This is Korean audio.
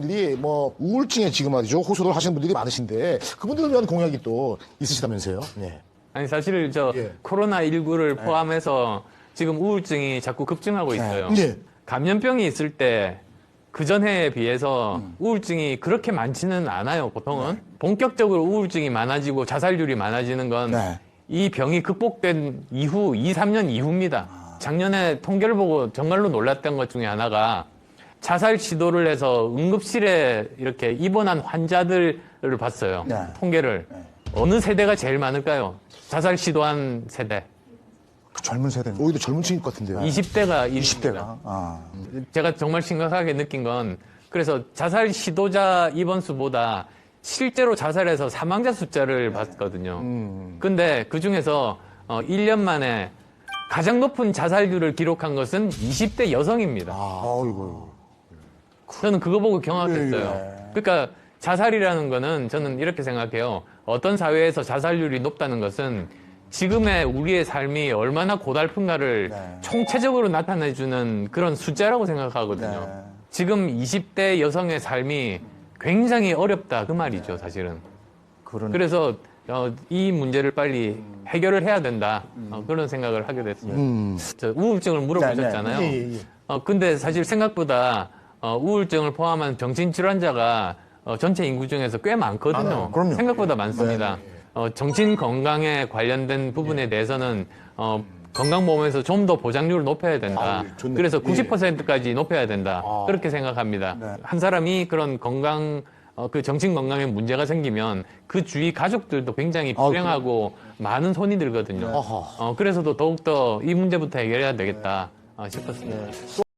분들이 뭐 우울증에 지금 말이죠 호소를 하시는 분들이 많으신데 그분들을 위한 공약이 또 있으시다면서요? 네. 아니 사실 저 예. 코로나 19를 포함해서 지금 우울증이 자꾸 급증하고 있어요. 네. 감염병이 있을 때 그 전해에 비해서 우울증이 그렇게 많지는 않아요. 보통은 본격적으로 우울증이 많아지고 자살률이 많아지는 건이 네. 병이 극복된 이후 2, 3년 이후입니다. 작년에 통계를 보고 정말로 놀랐던 것 중에 하나가 자살 시도를 해서 응급실에 이렇게 입원한 환자들을 봤어요. 네. 통계를 어느 세대가 제일 많을까요? 자살 시도한 세대. 그 젊은 세대는 오히려 젊은 층일 것 같은데요. 20대가 20대가 20대가. 아, 제가 정말 심각하게 느낀 건 그래서 자살 시도자 입원 수보다 실제로 자살해서 사망자 숫자를 봤거든요. 근데 그 중에서 어 1년 만에 가장 높은 자살률을 기록한 것은 20대 여성입니다. 아 이고 저는 그거 보고 경악했어요. 예, 그러니까 자살이라는 거는 저는 이렇게 생각해요. 어떤 사회에서 자살률이 높다는 것은 지금의 우리의 삶이 얼마나 고달픈가를 네. 총체적으로 나타내주는 그런 숫자라고 생각하거든요. 네. 지금 20대 여성의 삶이 굉장히 어렵다 그 말이죠, 사실은. 그런 그래서 어, 이 문제를 빨리 해결을 해야 된다 어, 그런 생각을 하게 됐습니다. 음. 저 우울증을 물어보셨잖아요. 네, 네. 예, 예, 예. 어, 근데 사실 생각보다 어, 우울증을 포함한 정신질환자가 어, 전체 인구 중에서 꽤 많거든요. 많아요. 그럼요. 생각보다 많습니다. 어, 정신 건강에 관련된 부분에 대해서는 어, 건강보험에서 좀 더 보장률을 높여야 된다. 그래서 예, 예. 90%까지 높여야 된다. 아. 그렇게 생각합니다. 네. 한 사람이 그런 건강 어, 그 정신 건강에 문제가 생기면 그 주위 가족들도 굉장히 아, 불행하고 많은 손이 들거든요. 어허. 어, 그래서도 더욱더 이 문제부터 해결해야 되겠다 어, 싶었습니다.